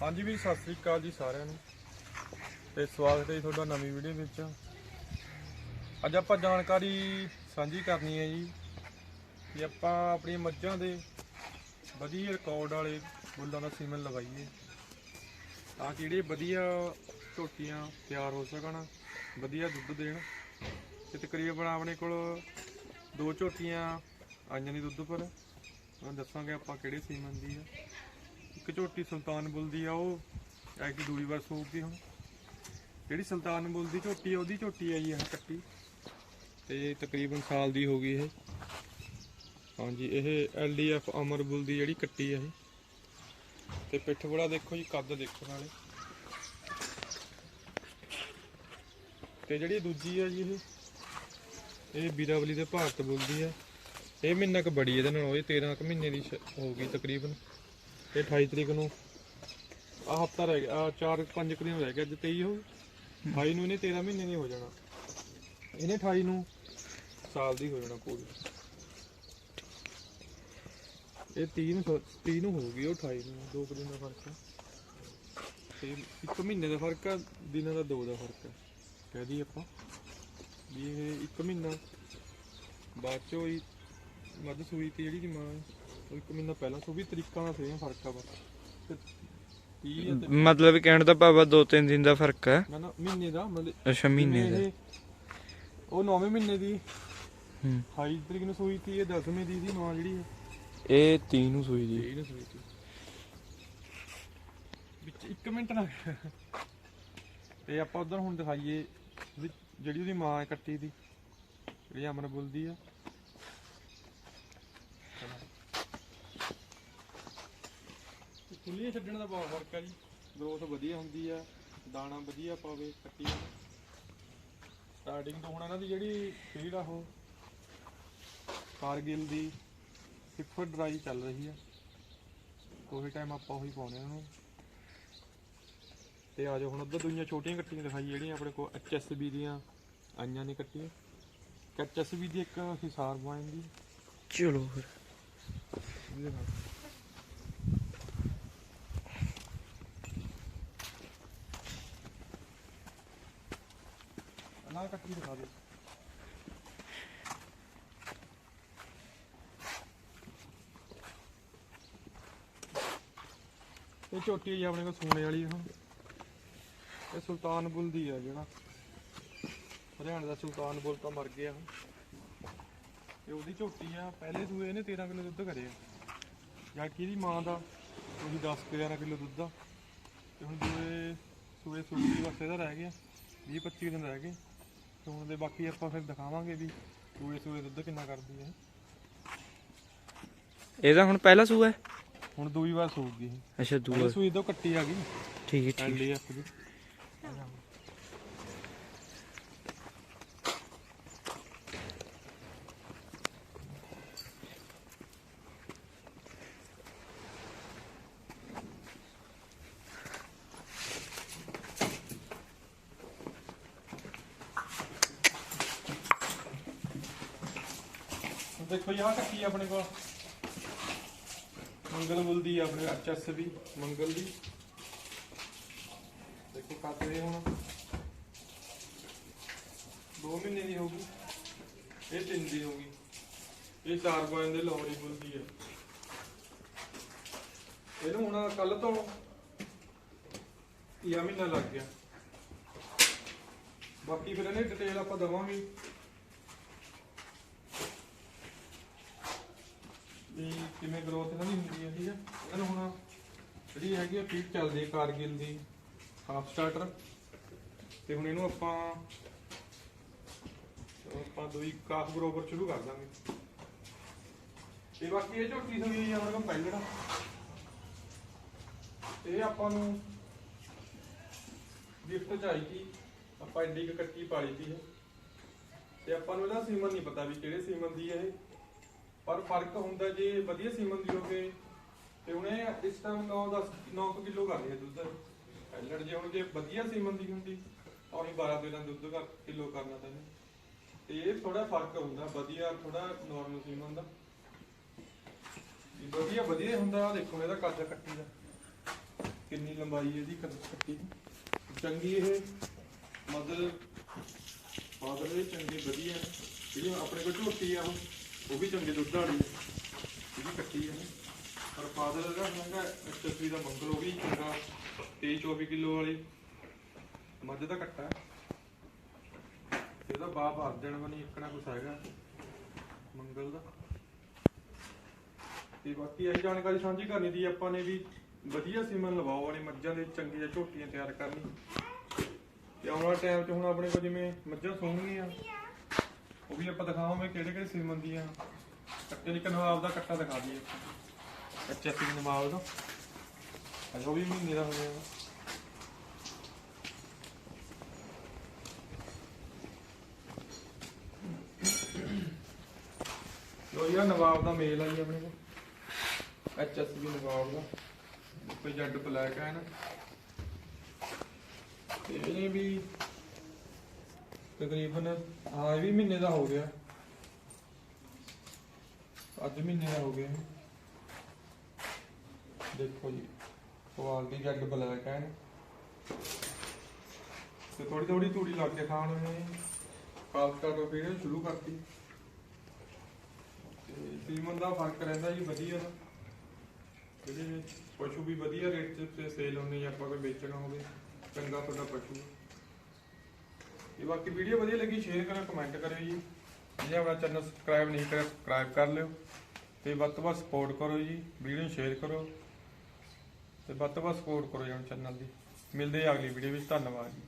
ਹਾਂਜੀ ਵੀ ਸਤਿ ਸ੍ਰੀ ਅਕਾਲ ਜੀ ਸਾਰਿਆਂ ਨੂੰ। ਤੇ ਸਵਾਗਤ ਹੈ ਜੀ ਤੁਹਾਡਾ ਨਵੀਂ ਵੀਡੀਓ ਵਿੱਚ। ਅੱਜ ਆਪਾਂ ਜਾਣਕਾਰੀ ਸਾਂਝੀ ਕਰਨੀ ਹੈ ਜੀ ਕਿ ਆਪਾਂ ਆਪਣੀਆਂ ਮੱਝਾਂ ਦੇ ਵਧੀਆ ਰਿਕਾਰਡ ਵਾਲੇ ਬੁੱਲਾਂ ਦਾ ਸੀਮਨ ਲਵਾਈਏ। ਤਾਂ ਕਿ ਜਿਹੜੇ ਵਧੀਆ ਝੋਟੀਆਂ ਤਿਆਰ ਹੋ ਸਕਣ, ਵਧੀਆ ਦੁੱਧ ਦੇਣ। ਤੇ ਤਕਰੀਬਨ ਆਪਣੇ ਕੋਲ ਦੋ ਝੋਟੀਆਂ ਆਈਆਂ ਨੇ ਦੁੱਧ ਪਰ ਉਹ ਦੱਸਾਂਗੇ ਆਪਾਂ ਕਿਹੜੇ ਸੀਮਨ ਦੀ ਆ। ਇੱਕ ਝੋਟੀ ਸੁਲਤਾਨ ਬੁੱਲ ਦੀ ਆ, ਉਹ ਐਕੀ ਦੂਰੀ ਵਾਰ ਸੂਪਦੀ ਹੁਣ। ਜਿਹੜੀ ਸੁਲਤਾਨ ਬੁੱਲ ਦੀ ਝੋਟੀ ਆ, ਉਹਦੀ ਝੋਟੀ ਆ ਜੀ, ਇਹ ਕੱਟੀ। ਤੇ ਤਕਰੀਬਨ ਸਾਲ ਦੀ ਹੋ ਗਈ ਇਹ। ਹਾਂਜੀ, ਇਹ ਐਲਡੀਐਫ ਅਮਰ ਦੀ ਜਿਹੜੀ ਕੱਟੀ ਆ ਇਹ। ਤੇ ਪਿੱਠ ਬੜਾ ਦੇਖੋ ਜੀ, ਕੱਦ ਦੇਖੋ ਨਾਲੇ ਤੇ ਜਿਹੜੀ ਦੂਜੀ ਆ ਜੀ ਇਹ ਇਹ ਬੀਰਾਵਲੀ ਦੇ ਭਾਰਤ ਬੁੱਲ ਦੀ ਆ। ਇਹ ਮਹੀਨਾ ਕੁ ਬੜੀ ਇਹਦੇ ਨਾਲੋਂ, ਇਹ 13 ਕੁ ਮਹੀਨੇ ਦੀ ਹੋ ਗਈ ਤਕਰੀਬਨ। ਤੇ 28 ਤਰੀਕ ਨੂੰ। ਆ ਹਫਤਾ ਰਹਿ ਗਿਆ ਆ 4 5 ਕੁ ਦਿਨ ਰਹਿ ਗਿਆ ਅੱਜ 23 ਹੋ 28 ਨੂੰ ਇਹਨੇ 13 ਮਹੀਨੇ ਦੀ ਹੋ ਜਾਣਾ। ਇਹਨੇ 28 ਨੂੰ ਸਾਲ ਦੀ ਹੋ ਜਾਣਾ ਪੂਰੀ। ਇਹ 3 ਨੂੰ ਸ- 30 ਨੂੰ ਹੋ ਉਹ 28 ਨੂੰ, ਦੋ ਕੁ ਦਿਨ ਦਾ ਫ਼ਰਕ ਹੈ। ਤੇ ਇੱਕ ਮਹੀਨੇ ਦਾ ਫ਼ਰਕ ਆ ਦਿਨਾਂ ਦਾ ਦੋ ਦਾ ਫ਼ਰਕ ਹੈ। ਦਈਏ ਆਪਾਂ ਵੀ ਇਹ ਇੱਕ ਮਹੀਨਾ। ਬਾਅਦ ਚੋਂ ਹੀ ਮੱਧ ਸੂਈ ਤੇ ਜਿਹੜੀ ਦੀ ਮਾਂ ਇੱਕ ਮਹੀਨਾ ਪਹਿਲਾਂ ਸੂਈ ਤਰੀਕਾਂ ਦਾ ਸੇਮ ਫ਼ਰਕ ਆ ਬਸ। ਤੇ 30 ਮਤਲਬ ਕਹਿਣ ਦਾ ਭਾਵ ਆ ਦੋ ਤਿੰਨ ਦਿਨ ਦਾ ਫ਼ਰਕ ਹੈ ਨਾ ਨਾ ਮਹੀਨੇ ਦਾ ਮਤਲਬ ਅੱਛਾ ਮਹੀਨੇ ਦਾ। ਇਹ- ਉਹ 9ਵੇਂ ਮਹੀਨੇ ਦੀ। ਹੂੰ। 28 ਤਰੀਕ ਨੂੰ ਸੂਈ ਤੀ ਇਹ 10ਵੇਂ ਦੀ ਸੀ ਮਾਂ ਜਿਹੜੀ ਹੈ ਇਹ 3 ਨੂੰ ਸੂਈ ਜੀ ਸੂਈ ਤੀ। ਵਿੱਚ 1 ਮਿੰਟ ਨਾ ਤੇ ਆਪਾਂ ਉਧਰ ਹੁਣ ਦਿਖਾਈਏ ਵੀ ਜਿਹੜੀ ਉਹਦੀ ਮਾਂ ਹੈ ਕੱਟੀ ਦੀ ਜਿਹੜੀ ਅਮਰ ਬੁੱਲਦੀ ਆ। ਖੁੱਲੀਆਂ ਛੱਡਣ ਦਾ ਬਹੁਤ ਫ਼ਰਕ ਆ ਜੀ। ਗਰੋਥ ਵਧੀਆ ਹੁੰਦੀ ਆ ਦਾਣਾ ਵਧੀਆ ਪਾਵੇ ਕੱਟੀ ਸਟਾਰਟਿੰਗ ਤੋਂ ਹੁਣ ਇਹਨਾਂ ਦੀ ਜਿਹੜੀ ਫੀਡ ਆ ਉਹ ਕਾਰਗਿਲ ਦੀ ਸਿਫਰ ਡਰਾਈ ਚੱਲ ਰਹੀ ਆ। ਉਹੀ ਟਾਈਮ ਆਪਾਂ ਉਹੀ ਪਾਉਣੇ ਇਹਨਾਂ ਨੂੰ ਤੇ ਆ ਜਾਓ ਹੁਣ ਉਧਰ ਦੁਨੀਆਂ ਛੋਟੀਆਂ ਕੱਟੀਆਂ ਦਿਖਾਈ ਜਿਹੜੀਆਂ ਆਪਣੇ ਕੋਲ ਐਚਐਸਬੀ ਦੀਆਂ ਆਈਆਂ ਨੇ ਕੱਟੀਆਂ। ਐਚਐਸਬੀ ਦੀ ਇੱਕ ਹਿਸਾਰ ਬਣ ਦੀ ਚਲੋ ਫਿਰ। ਨਾ ਕੱਟੀ ਦਿਖਾ ਦੇ ਇਹ ਝੋਟੀ ਜੀ ਆਪਣੇ ਕੋਲ ਸੋਨੇ ਵਾਲੀ ਆ ਇਹ ਸੁਲਤਾਨ ਦੀ ਆ ਜਿਹੜਾ। ਹਰਿਆਣਾ ਦਾ ਸੁਲਤਾਨ ਤਾਂ ਮਰ ਗਿਆ ਹੁਣ। ਇਹ ਉਹਦੀ ਝੋਟੀ ਆ। ਪਹਿਲੇ ਸੂਏ ਨੇ 13 ਕਿਲੋ ਦੁੱਧ ਕਰਿਆ। ਜਾਂ ਕਿਹਦੀ ਮਾਂ ਦਾ? ਉਹਦੀ 10 ਕੁ 11 ਕਿਲੋ ਦੁੱਧ ਆ। ਤੇ ਹੁਣ ਦੂਏ ਸੂਏ ਸੂਈ ਵਾਸਤੇ ਦਾ ਰਹਿ ਗਿਆ। 20 25 ਦਿਨ ਰਹਿ ਗਏ। ਹੁਣ ਦੇ ਬਾਕੀ ਆਪਾਂ ਫਿਰ ਦਿਖਾਵਾਂਗੇ ਵੀ ਦੂਏ ਸੂਏ ਦੁੱਧ ਕਿੰਨਾ ਕਰਦੀ ਹੈ। ਇਹਦਾ ਹੁਣ ਪਹਿਲਾ ਸੂਆ ਹੈ? ਹੁਣ ਦੂਈ ਵਾਰ ਸੂਗੀ ਅੱਛਾ ਦੂਆ। ਸੂਈ ਤੋਂ ਕੱਟੀ ਆ ਗਈ। ਠੀਕ ਹੈ ਠੀਕ ਐਲਡੀਐਫ ਦੀ। ਹੁਣ ਦੇਖੋ ਯਾਰ ਕੱਟੀ ਆਪਣੇ ਕੋਲ? ਮੰਗਲ ਬੁੱਲ ਦੀ ਆ ਆਪਣੇ ਐਚਐਸ ਵੀ ਮੰਗਲ ਦੀ। ਦੇਖੋ ਕੱਟਦੇ ਹੁਣ। 2 ਮਹੀਨੇ ਦੀ ਹੋਊਗੀ। ਇਹ 3 ਦੀ ਹੋਊਗੀ। ਇਹ 4 ਪੁਆਇੰਟ ਦੇ ਲੋਹਰੀ ਬੁੱਲ ਦੀ ਆ। ਇਹਨੂੰ ਹੁਣ ਕੱਲ ਤੋਂ ਇਹ ਮਹੀਨਾ ਲੱਗ ਗਿਆ। ਬਾਕੀ ਫਿਰ ਇਹਨੇ ਡਿਟੇਲ ਆਪਾਂ ਦਵਾਂਗੇ। ਵੀ ਕਿਵੇਂ ਗਰੋਥ ਇਹਨਾਂ ਦੀ ਹੁੰਦੀ ਹੈ ਠੀਕ ਹੈ ਇਹਨੂੰ ਹੁਣ ਜਿਹੜੀ ਹੈਗੀ ਆ ਪੀਕ ਚੱਲਦੀ ਹੈ ਕਾਰਗਿਲ ਦੀ ਹਾਫ ਸਟਾਰਟਰ ਤੇ ਹੁਣ ਇਹਨੂੰ ਆਪਾਂ ਆਪਾਂ ਦੋਈ ਕਾਫ ਬਰੋਬਰ ਸ਼ੁਰੂ ਕਰ ਦਾਂਗੇ। ਤੇ ਬਾਕੀ ਇਹ ਝੋਟੀ ਹੋਈ ਹੈ ਆਪਣੇ ਕੋਲ ਪਹਿਲੜਾ ਤੇ ਆਪਾਂ ਨੂੰ ਗਿਫਟ ਚਾਹੀਦੀ ਆਪਾਂ ਐਡੀ ਕੱਟੀ ਪਾਲੀ ਤੀ ਤੇ ਆਪਾਂ ਨੂੰ ਇਹਦਾ ਸੀਮਨ ਨਹੀਂ ਪਤਾ ਵੀ ਕਿਹੜੇ ਸੀਮਨ ਦੀ ਹੈ ਇਹ। ਪਰ ਫ਼ਰਕ ਹੁੰਦਾ ਜੇ ਵਧੀਆ ਸੀਮਨ ਦੀ ਹੋਵੇ, ਤੇ ਉਹਨੇ ਇਸ ਟਾਈਮ 9 10 9 ਕਿਲੋ ਕਰ ਲਿਆ ਦੁੱਧ। ਪਹਿਲੜ ਜੇ ਹੁਣ ਜੇ ਵਧੀਆ ਸੀਮਨ ਦੀ ਹੁੰਦੀ, ਤਾਂ 12 13 ਦੁੱਧ ਕਰ, ਕਿਲੋ ਕਰਨਾ ਤਾਂ ਤੇ ਇਹ ਥੋੜਾ ਫ਼ਰਕ ਹੁੰਦਾ, ਵਧੀਆ ਥੋੜਾ ਨਾਰਮਲ ਸੀਮਨ ਦਾ। ਵੀ ਵਧੀਆ ਵਧੀਆ ਹੁੰਦਾ ਆ ਦੇਖੋ ਇਹਦਾ ਕੱਦ ਕੱਟੀ ਦਾ। ਕਿੰਨੀ ਲੰਬਾਈ ਇਹਦੀ ਕੱਦ- ਕੱਟੀ ਚੰਗੀ ਇਹ ਮਦਰ ਫਾਦਰ ਵੀ ਚੰਗੀ, ਵਧੀਆ। ਜਿਹੜੀ ਆਪਣੇ ਕੋਲ ਝੋਟੀ ਆ ਉਹ ਉਹ ਵੀ ਚੰਗੇ ਦੁੱਧ ਵਾਲੀ ਹੈ। ਇਹਦੀ ਕੱਟੀ ਹੈ। ਪਰ ਫਾਦਰ ਦਾ ਹੈਗਾ ਐਚਐਸਪੀ ਦਾ ਮੰਗਲ, ਉਹ ਵੀ ਚੰਗਾ। 23 24 ਕਿਲੋ ਵਾਲੀ। ਮੱਝ ਦਾ ਕੱਟਾ ਹੈ। ਇਹਦਾ ਬਾਪ ਅਰਜਨ ਬਣੀ ਇੱਕਣਾ ਕੁਛ ਹੈਗਾ। ਮੰਗਲ ਦਾ। ਤੇ ਬਾਕੀ ਇਹ ਜਾਣਕਾਰੀ ਸਾਂਝੀ ਕਰਨੀ ਦੀ ਆਪਾਂ ਨੇ ਵੀ ਵਧੀਆ ਸੀਮਨ ਲਵਾਓ ਵਾਲੇ ਮੱਝਾਂ ਦੇ ਚੰਗੀਆਂ ਝੋਟੀਆਂ ਤਿਆਰ ਕਰਨੀ ਤੇ ਆਉਣ ਵਾਲੇ ਟਾਈਮ 'ਚ ਹੁਣ ਆਪਣੇ ਕੋਲ ਜਿਵੇਂ ਮੱਝਾਂ ਸੂਣਗੀਆਂ ਉਹ ਵੀ ਆਪਾਂ ਦਿਖਾਵਾਂਗੇ ਕਿਹੜੇ ਕਿਹੜੇ ਸੀਮਨ ਦੀਆਂ ਕੱਟੇ ਦੀ ਨਵਾਬ ਦਾ ਕੱਟਾ ਦਿਖਾ ਦਈਏ। ਕੱਚਾ ਸੀ ਨਵਾਬ ਦਾ। ਅਜੇ ਵੀ ਮਹੀਨੇ ਦਾ ਹੋ ਗਿਆ। ਲੋ ਯਾ ਨਵਾਬ ਦਾ ਮੇਲ ਆ ਜੀ ਆਪਣੇ ਕੋਲ। ਐਚ ਐਸ ਵੀ ਨਵਾਬ ਦਾ। ਕੋਈ ਜੈਡ ਬਲੈਕ ਹੈ ਨਾ। ਇਹ ਵੀ ਤਕਰੀਬਨ, ਹਾਂ, ਇਹ ਵੀ ਮਹੀਨੇ ਦਾ ਹੋ ਗਿਆ। ਅੱਜ ਮਹੀਨੇ ਦਾ ਹੋ ਗਿਆ ਦੇਖੋ ਜੀ, ਕੁਆਲਿਟੀ ਜੱਡ ਬਲੈਕ ਹੈ। ਤੇ ਥੋੜੀ ਥੋੜੀ ਤੂੜੀ ਲੱਗ ਕੇ ਖਾਣ ਨੇ ਖਾਸ ਕਰ ਵੀਡੀਓ ਸ਼ੁਰੂ ਕਰਤੀ। ਤੇ ਸੀਮਨ ਦਾ ਫ਼ਰਕ ਰਹਿੰਦਾ ਜੀ ਵਧੀਆ ਦਾ। ਜਿਹੜੇ ਪਸ਼ੂ ਵੀ ਵਧੀਆ ਰੇਟ ਤੇ ਸੇਲ ਹੁੰਦੇ ਜਾਂ ਆਪਾਂ ਕੋਈ ਵੇਚਣਾ ਹੋਵੇ, ਚੰਗਾ ਤੁਹਾਡਾ ਪਸ਼ੂ। ਇਹ ਬਾਕੀ ਵੀਡੀਓ ਵਧੀਆ ਲੱਗੀ ਸ਼ੇਅਰ ਕਰੋ ਕਮੈਂਟ ਕਰਿਓ ਜੀ। ਜੇ ਆਪਣਾ ਚੈਨਲ ਸਬਸਕ੍ਰਾਈਬ ਨਹੀਂ ਕਰਿਆ ਸਬਸਕ੍ਰਾਈਬ ਕਰ ਲਿਓ। ਤੇ ਵੱਧ ਤੋਂ ਵੱਧ ਸਪੋਰਟ ਕਰੋ ਜੀ ਵੀਡੀਓ ਨੂੰ ਸ਼ੇਅਰ ਕਰੋ। ਤੇ ਵੱਧ ਤੋਂ ਵੱਧ ਸਪੋਰਟ ਕਰੋ ਜੀ ਚੈਨਲ ਦੀ। ਮਿਲਦੇ ਆ ਅਗਲੀ ਵੀਡੀਓ ਵਿੱਚ, ਧੰਨਵਾਦ ਜੀ।